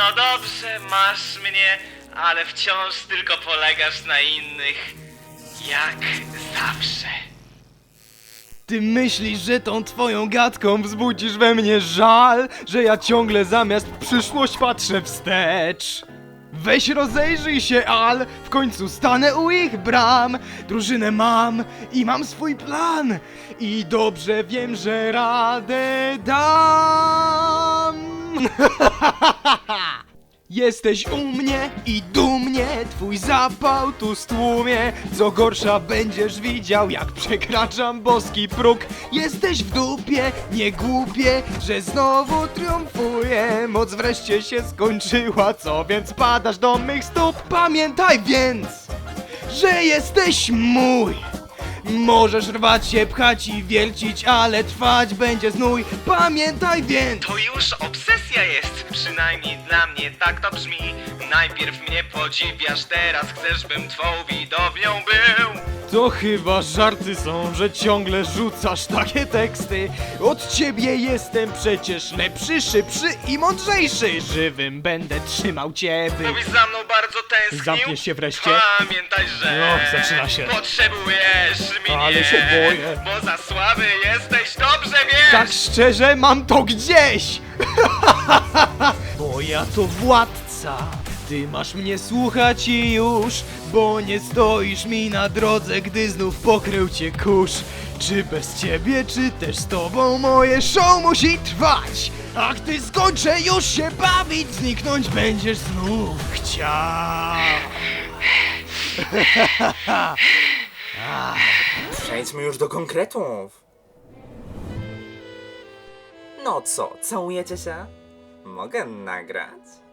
No dobrze, masz mnie, ale wciąż tylko polegasz na innych. Jak zawsze. Ty myślisz, że tą twoją gadką wzbudzisz we mnie żal, że ja ciągle zamiast przyszłość patrzę wstecz? Weź rozejrzyj się, Al, w końcu stanę u ich bram. Drużynę mam i mam swój plan. I dobrze wiem, że radę dam. Jesteś u mnie i dumnie Twój zapał tu stłumie. Co gorsza będziesz widział Jak przekraczam boski próg. Jesteś w dupie, nie głupie Że znowu triumfuję. Moc wreszcie się skończyła Co więc padasz do mych stóp? Pamiętaj więc Że jesteś mój. Możesz rwać się, pchać i wiercić Ale trwać będzie znój. Pamiętaj więc. To już obsesja jest, przynajmniej dla tak to brzmi. Najpierw mnie podziwiasz, teraz chcesz, bym twą widownią był. To chyba żarty są, że ciągle rzucasz takie teksty Od ciebie jestem przecież lepszy, szybszy i mądrzejszy Żywym będę trzymał cię, by... Mówisz za mną bardzo tęsknił? Zamkniesz się wreszcie? Pamiętaj, że No, zaczyna się. potrzebujesz mnie, Ale się boję. bo za słaby jesteś, dobrze wiesz! Tak szczerze mam to gdzieś! Ja to władca Ty masz mnie słuchać i już Bo nie stoisz mi na drodze, gdy znów pokrył cię kurz Czy bez ciebie, czy też z tobą moje show musi trwać A gdy skończę już się bawić, zniknąć będziesz znów chciał Przejdźmy już do konkretów. No co, całujecie się? Mogę nagrać?